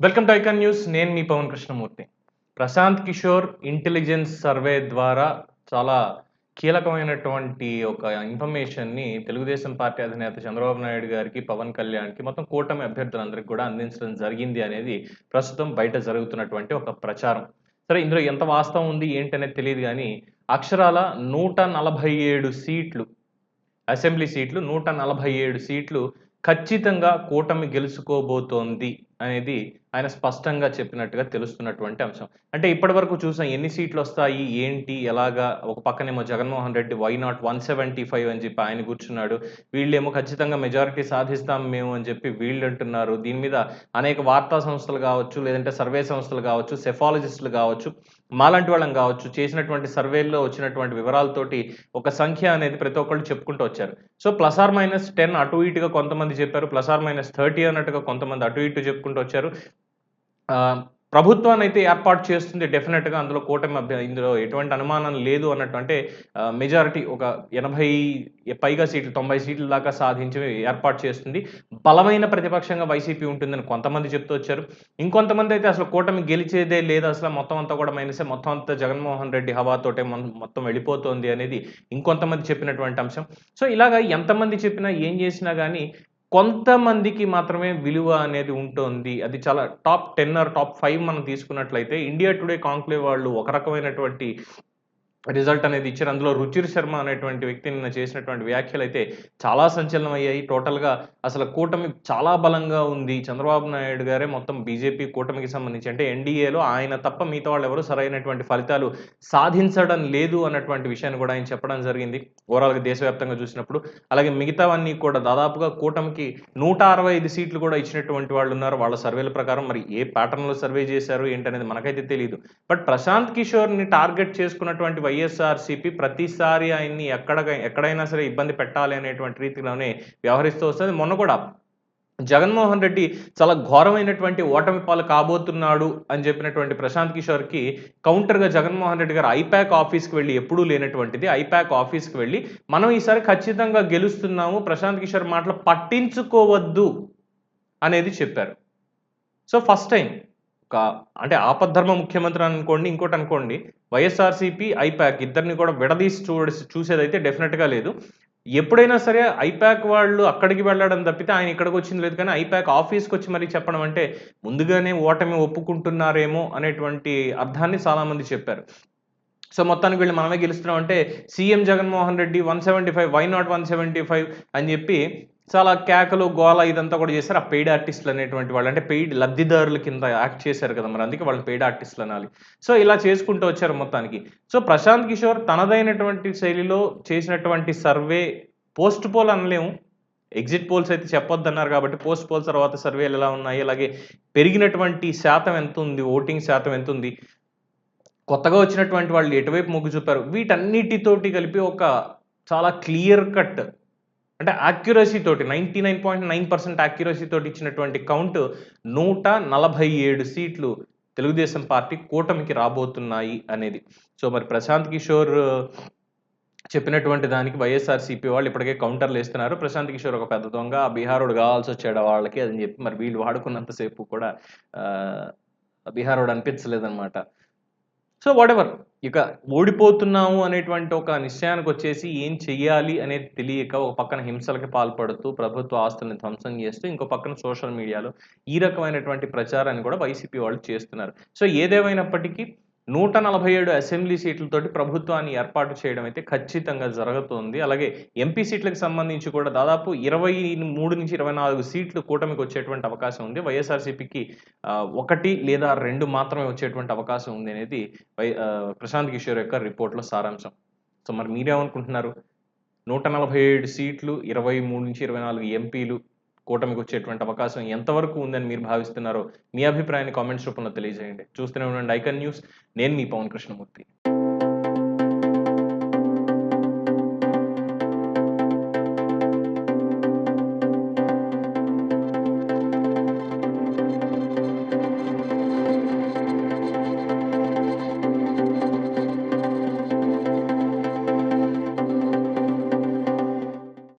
Welcome to icon news. నేను మీ Pawan Krishnamurthy. Prashant Kishor intelligence survey ద్వారా చాలా కీలకమైనటువంటి ఒక ఇన్ఫర్మేషన్ని తెలుగుదేశం పార్టీ అధినేత చంద్రబాబు నాయుడు గారికి పవన్ కళ్యాణ్కి మొత్తం కూటమి అభ్యర్థులందరికీ కూడా అందించడం జరిగింది అనేది ప్రస్తుతం బయట జరుగుతున్నటువంటి ఒక ప్రచారం. సరే ఇందులో ఎంత వాస్తవం ఉంది ఏంటనేది తెలియదు కానీ అక్షరాల నూట నలభై ఏడు సీట్లు అసెంబ్లీ సీట్లు నూట నలభై ఏడు సీట్లు ఖచ్చితంగా కూటమి గెలుచుకోబోతోంది. అనేది ఆయన స్పష్టంగా చెప్పినట్టుగా తెలుస్తున్నటువంటి అంశం. అంటే ఇప్పటి వరకు చూసాం ఎన్ని సీట్లు వస్తాయి ఏంటి ఎలాగా? ఒక పక్కనేమో Jaganmohan Reddy why not one seventy five అని చెప్పి ఆయన కూర్చున్నాడు. వీళ్ళేమో ఖచ్చితంగా మెజారిటీ సాధిస్తాం మేము అని చెప్పి వీళ్ళు అంటున్నారు దీని మీద అనేక వార్తా సంస్థలు కావచ్చు లేదంటే సర్వే సంస్థలు కావచ్చు సెఫాలజిస్టులు కావచ్చు మాలాంటి వాళ్ళం కావచ్చు చేసినటువంటి సర్వేల్లో వచ్చినటువంటి వివరాలతోటి ఒక సంఖ్య అనేది ప్రతి ఒక్కళ్ళు చెప్పుకుంటూ వచ్చారు. So plus or minus ten అటు ఇటుగా కొంతమంది చెప్పారు ప్లస్ ఆర్ మైనస్ థర్టీ అన్నట్టుగా కొంతమంది అటు ఇటు చెప్పుకుంటూ వచ్చారు. ప్రభుత్వాన్ని అయితే ఏర్పాటు చేస్తుంది డెఫినెట్గా అందులో కూటమి అభ్య ఇందులో ఎటువంటి అనుమానం లేదు అన్నట్టు అంటే మెజారిటీ ఒక ఎనభై పైగా సీట్లు తొంభై సీట్ల దాకా సాధించి ఏర్పాటు చేస్తుంది. బలమైన ప్రతిపక్షంగా వైసీపీ ఉంటుందని కొంతమంది చెప్తూ వచ్చారు. ఇంకొంతమంది అయితే అసలు కూటమి గెలిచేదే లేదు. అసలు మొత్తం అంతా కూడా మైనసే మొత్తం అంతా జగన్మోహన్ రెడ్డి హవాతోటే మొత్తం వెళ్ళిపోతోంది అనేది ఇంకొంతమంది చెప్పినటువంటి అంశం. సో ఇలాగా ఎంతమంది చెప్పినా ఏం చేసినా కానీ కొంతమందికి మాత్రమే విలువ అనేది ఉంటుంది. అది చాలా top ten or top five మనం తీసుకున్నట్లయితే ఇండియా టుడే కాంక్లేవ్ వాళ్ళు ఒక రకమైనటువంటి రిజల్ట్ అనేది ఇచ్చారు. అందులో రుచిర్ శర్మ అనేటువంటి వ్యక్తి నిన్న చేసినటువంటి వ్యాఖ్యలు అయితే చాలా సంచలనం అయ్యాయి టోటల్గా అసలు కూటమి చాలా బలంగా ఉంది. చంద్రబాబు నాయుడు గారే మొత్తం బీజేపీ కూటమికి సంబంధించి అంటే ఎన్డీఏలో ఆయన తప్ప మిగతా వాళ్ళు ఎవరు సరైనటువంటి ఫలితాలు సాధించడం లేదు అన్నటువంటి విషయాన్ని కూడా ఆయన చెప్పడం జరిగింది. ఓవరాల్గా దేశవ్యాప్తంగా చూసినప్పుడు. అలాగే మిగతావన్నీ కూడా దాదాపుగా కూటమికి నూట అరవై ఐదు సీట్లు కూడా ఇచ్చినటువంటి వాళ్ళు ఉన్నారు. వాళ్ళ సర్వేల ప్రకారం మరి ఏ ప్యాటర్న్లో సర్వే చేశారు ఏంటనేది మనకైతే తెలియదు బట్ ప్రశాంత్ కిషోర్ని టార్గెట్ చేసుకున్నటువంటి వైఎస్ఆర్సీపీ ప్రతిసారి ఆయన్ని ఎక్కడ ఎక్కడైనా సరే ఇబ్బంది పెట్టాలి అనేటువంటి రీతిలోనే వ్యవహరిస్తూ వస్తుంది. మొన్న కూడా జగన్మోహన్ రెడ్డి చాలా ఘోరమైనటువంటి ఓటమి పాలు కాబోతున్నాడు అని చెప్పినటువంటి ప్రశాంత్ కిషోర్కి కౌంటర్గా జగన్మోహన్ రెడ్డి గారు ఐపాక్ ఆఫీస్కి వెళ్ళి ఎప్పుడూ లేనటువంటిది. ఐపాక్ ఆఫీస్కి వెళ్ళి మనం ఈసారి ఖచ్చితంగా గెలుస్తున్నాము. ప్రశాంత్ కిషోర్ మాటలు పట్టించుకోవద్దు అనేది చెప్పారు. సో ఫస్ట్ టైం ఒక అంటే ఆపద్ధర్మ ముఖ్యమంత్రి అనుకోండి ఇంకోటి అనుకోండి వైఎస్ఆర్సీపీ ఐపాక్ ఇద్దరిని కూడా విడదీసి చూడ చూసేదైతే డెఫినెట్గా లేదు. ఎప్పుడైనా సరే ఐపాక్ వాళ్ళు అక్కడికి వెళ్ళడం తప్పితే ఆయన ఇక్కడికి వచ్చింది లేదు కానీ ఐపాక్ ఆఫీస్కి వచ్చి మరీ చెప్పడం అంటే ముందుగానే ఓటమి ఒప్పుకుంటున్నారేమో అనేటువంటి అర్థాన్ని చాలామంది చెప్పారు. సో మొత్తానికి వీళ్ళు మనమే గెలుస్తున్నాం అంటే CM Jaganmohan Reddy one seventy five why not one seventy five అని చెప్పి చాలా కేకలు గోల ఇదంతా కూడా చేశారు. ఆ పెయిడ్ ఆర్టిస్టులు అనేటువంటి వాళ్ళు. అంటే పెయిడ్ లబ్ధిదారుల కింద యాక్ట్ చేశారు కదా మరి. అందుకే వాళ్ళని పెయిడ్ ఆర్టిస్టులు అనాలి. సో ఇలా చేసుకుంటూ వచ్చారు మొత్తానికి. సో ప్రశాంత్ కిషోర్ తనదైనటువంటి శైలిలో చేసినటువంటి సర్వే పోస్ట్ పోల్ అనలేము. ఎగ్జిట్ పోల్స్ అయితే చెప్పొద్దన్నారు కాబట్టి పోస్ట్ పోల్స్ తర్వాత సర్వేలు ఎలా ఉన్నాయి అలాగే పెరిగినటువంటి శాతం ఎంత ఉంది ఓటింగ్ శాతం ఎంత ఉంది. కొత్తగా వచ్చినటువంటి వాళ్ళు ఎటువైపు మొగ్గు చూపారు? వీటన్నిటితోటి కలిపి ఒక చాలా క్లియర్ కట్ అంటే యాక్యురసీ తోటి ninety nine point nine percent తోటి ఇచ్చినటువంటి కౌంట్ నూట నలభై ఏడు సీట్లు తెలుగుదేశం పార్టీ కూటమికి రాబోతున్నాయి అనేది. సో మరి ప్రశాంత్ కిషోర్ చెప్పినటువంటి దానికి వైఎస్ఆర్సీపీ వాళ్ళు ఇప్పటికే కౌంటర్లు వేస్తున్నారు. ప్రశాంత్ కిషోర్ ఒక పెద్ద దొంగ బీహారోడు కావాల్సి వచ్చాడు వాళ్ళకి అని చెప్పి మరి వీళ్ళు వాడుకున్నంతసేపు కూడా బీహారోడు అనిపించలేదన్నమాట. సో వాటెవర్ ఇక ఓడిపోతున్నాము అనేటువంటి ఒక నిశ్చయానికి వచ్చేసి ఏం చెయ్యాలి అనేది తెలియక ఒక పక్కన హింసలకి పాల్పడుతూ ప్రభుత్వ ఆస్తుల్ని ధ్వంసం చేస్తూ ఇంకో పక్కన సోషల్ మీడియాలో ఈ రకమైనటువంటి ప్రచారాన్ని కూడా వైసీపీ వాళ్ళు చేస్తున్నారు. సో ఏదేమైనప్పటికీ నూట నలభై ఏడు అసెంబ్లీ సీట్లతోటి ప్రభుత్వాన్ని ఏర్పాటు చేయడం అయితే ఖచ్చితంగా జరుగుతుంది. అలాగే ఎంపీ సీట్లకు సంబంధించి కూడా దాదాపు ఇరవై మూడు నుంచి ఇరవై నాలుగు సీట్లు కూటమికి వచ్చేటువంటి అవకాశం ఉంది. వైఎస్ఆర్సీపీకి ఒకటి లేదా రెండు మాత్రమే వచ్చేటువంటి అవకాశం ఉంది అనేది వై ప్రశాంత్ కిషోర్ యొక్క రిపోర్ట్లో సారాంశం. సో మరి మీరేమనుకుంటున్నారు? నూట నలభై ఏడు సీట్లు ఇరవై మూడు నుంచి ఇరవై నాలుగు ఎంపీలు కూటమికి వచ్చేటువంటి అవకాశం ఎంతవరకు ఉందని మీరు భావిస్తున్నారో మీ అభిప్రాయాన్ని కామెంట్స్ రూపంలో తెలియజేయండి. చూస్తూనే ఉండండి ఐకన్ న్యూస్. నేను మీ పవన్ కృష్ణమూర్తి.